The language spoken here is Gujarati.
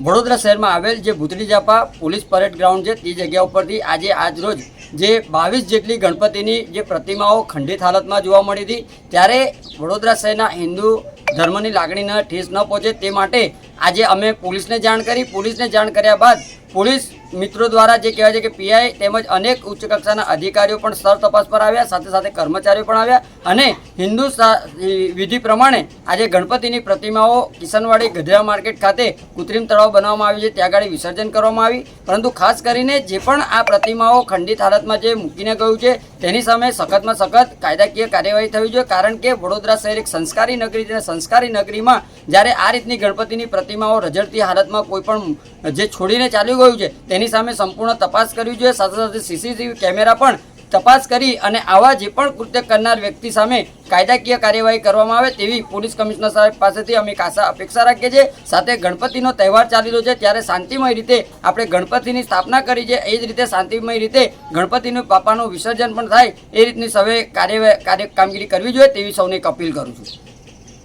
વડોદરા શહેરમાં આવેલ જે ભૂતળી જાપા પોલીસ પરેડ ગ્રાઉન્ડ છે, તે જગ્યા ઉપરથી આજે આજ રોજ જે બાવીસ જેટલી ગણપતિની જે પ્રતિમાઓ ખંડિત હાલતમાં જોવા મળી હતી, ત્યારે વડોદરા શહેરના હિન્દુ ધર્મની લાગણીને ઠેસ ન પહોંચે તે માટે આજે અમે પોલીસને જાણ કરી. પોલીસને જાણ કર્યા બાદ પોલીસ મિત્રો દ્વારા જે કહેવાય છે કે પીઆઈ તેમજ અનેક ઉચ્ચ કક્ષાના અધિકારીઓ પણ સ્થળ તપાસ પર આવ્યા, સાથે સાથે કર્મચારીઓ પણ આવ્યા અને હિન્દુ વિધિ પ્રમાણે આજે ગણપતિની પ્રતિમાઓ કિશનવાડી ગધેરા માર્કેટ ખાતે કૃત્રિમ તળાવ બનાવવામાં આવ્યું છે. ત્યાં આગળ વિસર્જન કરવામાં આવી. પરંતુ ખાસ કરીને જે પણ આ પ્રતિમાઓ ખંડિત હાલતમાં જે મૂકીને ગયું છે, તેની સામે સખતમાં સખત કાયદાકીય કાર્યવાહી થવી જોઈએ. કારણ કે વડોદરા શહેર એક સંસ્કારી નગરી છે સંસ્કારી નગરીમાં જ્યારે આ રીતની ગણપતિની પ્રતિમાઓ રજડતી હાલતમાં કોઈ પણ જે છોડીને ચાલ્યું ગયું છે. તેની સામે સંપૂર્ણ તપાસ કરવી જોઈએ. સાથે સાથે સીસીટીવી કેમેરા પણ તપાસ કરી અને આવા જે પણ કૃત્ય કરનાર વ્યક્તિ સામે કાયદાકીય કાર્યવાહી કરવામાં આવે તેવી પોલીસ કમિશનર સાહેબ પાસેથી અમે આશા અપેક્ષા રાખીએ છીએ. સાથે ગણપતિનો તહેવાર ચાલી રહ્યો છે ત્યારે શાંતિમય રીતે આપણે ગણપતિની સ્થાપના કરી છે. એ જ રીતે શાંતિમય રીતે ગણપતિનું પાપાનું વિસર્જન પણ થાય. એ રીતની સૌએ કાર્ય કામગીરી કરવી જોઈએ તેવી સૌને અપીલ કરું છું.